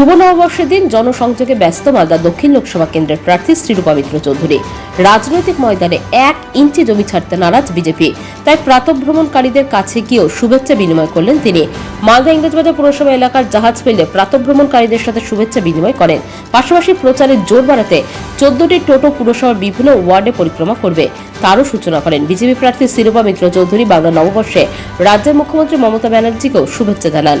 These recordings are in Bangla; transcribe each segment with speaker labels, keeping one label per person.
Speaker 1: শুভ নববর্ষের দিন জনসংযোগে ব্যস্ত মালদা দক্ষিণ লোকসভা কেন্দ্রের প্রার্থী শ্রীরূপা মিত্র চৌধুরী। রাজনৈতিক ময়দানে এক ইঞ্চি জমি ছাড়তে নারাজ বিজেপি। তাই প্রাতভ্রমণকারীদের কাছে গিয়েও শুভেচ্ছা বিনিময় করলেন তিনি। মালদা ইংরেজবাজার পুরসভা এলাকার জাহাজ ফেলে প্রাতভ্রমণকারীদের সাথে শুভেচ্ছা বিনিময় করেন। পাশাপাশি প্রচারের জোর বাড়াতে চোদ্দটি টোটো পুরসভার বিভিন্ন ওয়ার্ডে পরিক্রমা করবে। তারও সূচনা করেন বিজেপি প্রার্থী শ্রীরূপা মিত্র চৌধুরী বাংলা নববর্ষে। রাজ্যের মুখ্যমন্ত্রী মমতা ব্যানার্জিকেও শুভেচ্ছা জানান।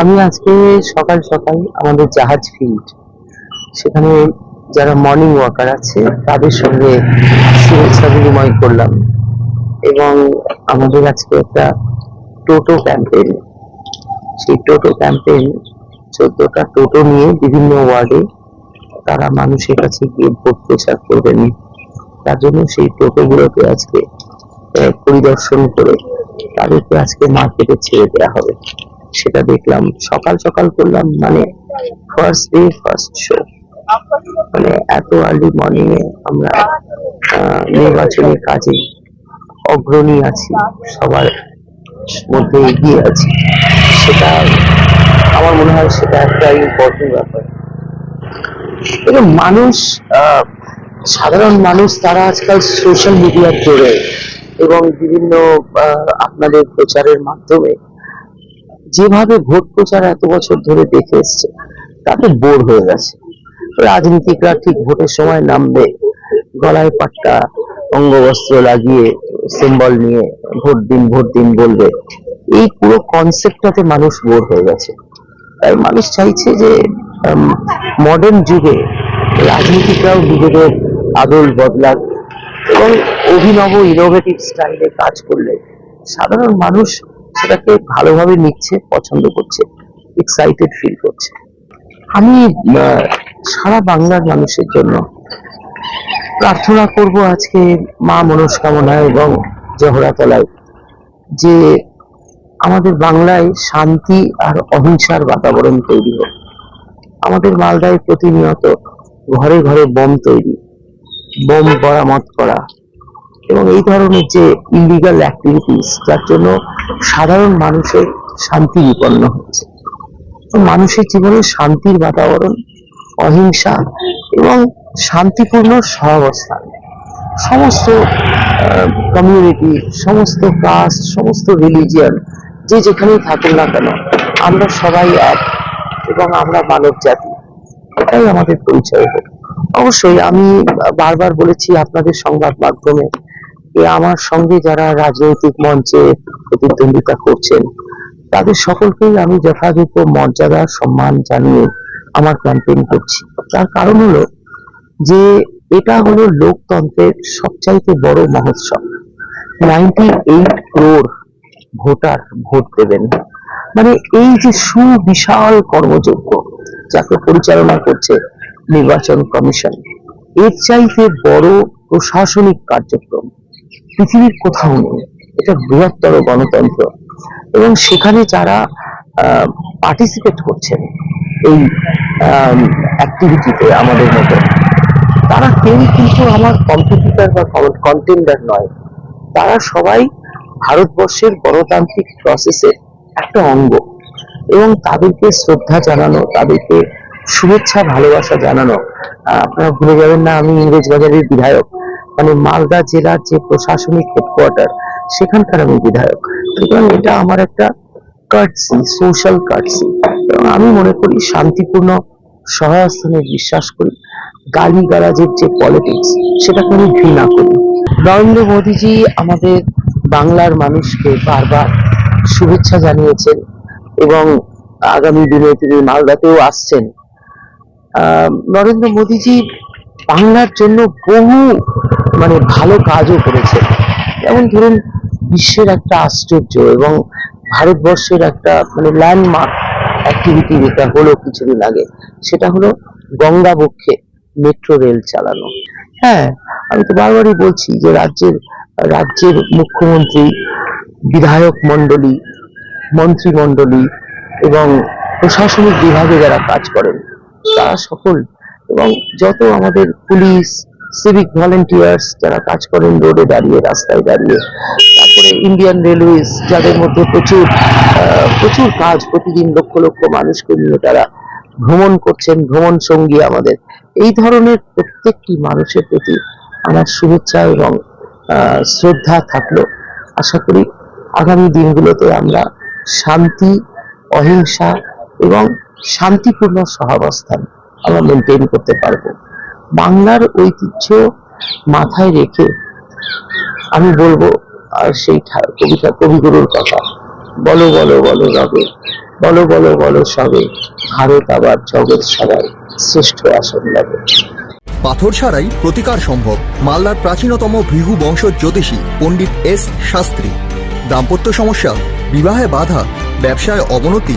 Speaker 2: আমি আজকে সকাল সকাল আমাদের জাহাজ ফিল্ড, সেখানে যারা মর্নিং ওয়াকার আছে, তাদের সঙ্গে শুভেচ্ছা বিনিময় করলাম এবং আমাদের আজকে একটা টোটো ক্যাম্পেইন সেই টোটো ক্যাম্পেইন চোদ্দটা টোটো নিয়ে বিভিন্ন ওয়ার্ডে তারা মানুষের কাছে গিয়ে ভোট প্রচার করবেন। তার জন্য সেই টোটোগুলোকে আজকে পরিদর্শন করে তাদেরকে আজকে মার্কেটে ছেড়ে দেওয়া হবে। সেটা দেখলাম সকাল সকাল করলাম মানে ফার্স্ট ডে ফার্স্ট শো মানে এত আর্লি মর্নিং এ আমরা আহ, নির্বাচনী কাজে অগ্রণী আছি সবার মধ্যে এগিয়ে আছি। সেটা আমার মনে হয় সেটা একটা ইম্পর্টেন্ট ব্যাপার। এবং মানুষ সাধারণ মানুষ তারা আজকাল সোশ্যাল মিডিয়ার জোরে এবং বিভিন্ন আপনাদের প্রচারের মাধ্যমে যেভাবে ভোট প্রচার এত বছর ধরে দেখে এসছে তাতে বোর হয়ে গেছে। রাজনীতিকরা ঠিক ভোটের সময় নামবে, গলায় পাট্টা অঙ্গবস্ত্র লাগিয়ে সিম্বল নিয়ে ভোট দিন ভোট দিন বলবে, এই পুরো কনসেপ্টটাতে মানুষ বোর হয়ে গেছে। তাই মানুষ চাইছে যে মডার্ন যুগে রাজনীতিকরাও নিজেদের আদল বদলাক এবং অভিনব ইনোভেটিভ স্টাইলে কাজ করলে সাধারণ মানুষ সেটাকে ভালোভাবে নিচ্ছে, পছন্দ করছে এক্সাইটেড ফিল করছে। আমি সারা বাংলার মানুষের জন্য প্রার্থনা করব আজকে মা মনস্কামনা এবং জহরাতলায় যে আমাদের বাংলায় শান্তি আর অহিংসার বাতাবরণ তৈরি হোক। আমাদের মালদায় প্রতিনিয়ত ঘরে ঘরে বোম তৈরি। বোম বরামত করা এবং এই ধরনের যে ইলিগাল অ্যাক্টিভিটিস যার জন্য সাধারণ মানুষের শান্তি বিপন্ন হচ্ছে। মানুষের জীবনে শান্তির বাতাবরণ, অহিংসা এবং শান্তিপূর্ণ সহাবস্থান, সমস্ত কমিউনিটি সমস্ত কাস্ট সমস্ত রিলিজিয়ান যে যেখানেই থাকুন না কেন, আমরা সবাই এক এবং আমরা মানব জাতি এটাই আমাদের পরিচয় হোক অবশ্যই আমি বারবার বলেছি আপনাদের সংবাদ মাধ্যমে যে আমার সঙ্গে যারা রাজনৈতিক মঞ্চে প্রতিদ্বন্দ্বিতা করছেন, তাদের সকলকেই আমি যথাযথ মর্যাদা, সম্মান জানিয়ে আমার ক্যাম্পেইন করছি। তার কারণ হলো যে এটা হলো লোকতন্ত্রের সবচাইতে বড় মহোৎসব। Ninety eight crore voter vote দেবেন। মানে এই যে সুবিশাল কর্মযজ্ঞ যাকে পরিচালনা করছে নির্বাচন কমিশন। এর চাইতে বড় প্রশাসনিক কার্যক্রম পৃথিবীর কোথাও নেই। এটা বৃহত্তর গণতন্ত্র। এবং সেখানে যারা পার্টিসিপেট করছেন এই অ্যাক্টিভিটিতে আমাদের মতো, তারা কেউ কিন্তু আমার কম্পিটিটর বা কন্টেন্ডার নয়। তারা সবাই ভারতবর্ষের গণতান্ত্রিক প্রসেসের একটা অঙ্গ। এবং তাদেরকে শ্রদ্ধা জানানো, তাদেরকে শুভেচ্ছা, ভালোবাসা জানানো। আপনারা ভুলে যাবেন না, আমি ইংরেজ বাজারের বিধায়ক। মানে মালদা জেলার যে প্রশাসনিক হেডকোয়ার্টার সেখানকার আমি বিধায়ক। সুতরাং এটা আমার একটা কার্টসি সোশ্যাল কার্টসি এবং আমি মনে করি শান্তিপূর্ণ সহায়স্থানে বিশ্বাস করি। গালি গালাজের যে পলিটিক্স সেটাকে আমি ঘৃণা করি। নরেন্দ্র মোদীজি আমাদের বাংলার মানুষকে বারবার শুভেচ্ছা জানিয়েছেন এবং আগামী দিনে তিনি মালদাতেও আসছেন। নরেন্দ্র মোদীজি বাংলার জন্য বহু মানে ভালো কাজও করেছে যেমন ধরুন, বিশ্বের একটা আশ্চর্য এবং ভারতবর্ষের একটা মানে ল্যান্ডমার্ক অ্যাক্টিভিটি যেটা হলো কিছুদিন আগে, সেটা হলো গঙ্গা বক্ষে মেট্রো রেল চালানো। হ্যাঁ আমি তো বারবারই বলছি যে রাজ্যের রাজ্যের মুখ্যমন্ত্রী, বিধায়ক মণ্ডলী মন্ত্রিমণ্ডলী এবং প্রশাসনিক বিভাগে যারা কাজ করেন তারা সকল এবং যত আমাদের পুলিশ সিভিক ভলেন্টিয়ার্স যারা কাজ করেন রোডে দাঁড়িয়ে, রাস্তায় দাঁড়িয়ে, তারপরে ইন্ডিয়ান রেলওয়েজ যাদের মধ্যে প্রচুর প্রচুর কাজ প্রতিদিন লক্ষ লক্ষ মানুষকে নিয়ে তারা ভ্রমণ করছেন, ভ্রমণ সঙ্গী আমাদের। এই ধরনের প্রত্যেকটি মানুষের প্রতি আমার শুভেচ্ছা এবং শ্রদ্ধা থাকল। আশা করি আগামী দিনগুলোতে আমরা শান্তি, অহিংসা এবং শান্তিপূর্ণ সহাবস্থান আমরা মেনটেন করতে পারব। বাংলার ঐতিহ্য মাথায় রেখে আমি বলব, আর সেই কবিতা, কবিগুরুর কথা, বলো বলো বলো রবে, বলো বলো বলো সবে, ভারত আবার জগৎ সবাই শ্রেষ্ঠ আসন লাগে
Speaker 3: পাথর ছাড়াই প্রতিকার সম্ভব, মালদার প্রাচীনতম ভৃহু বংশ জ্যোতিষী পণ্ডিত এস শাস্ত্রী। দাম্পত্য সমস্যা, বিবাহে বাধা, ব্যবসায় অবনতি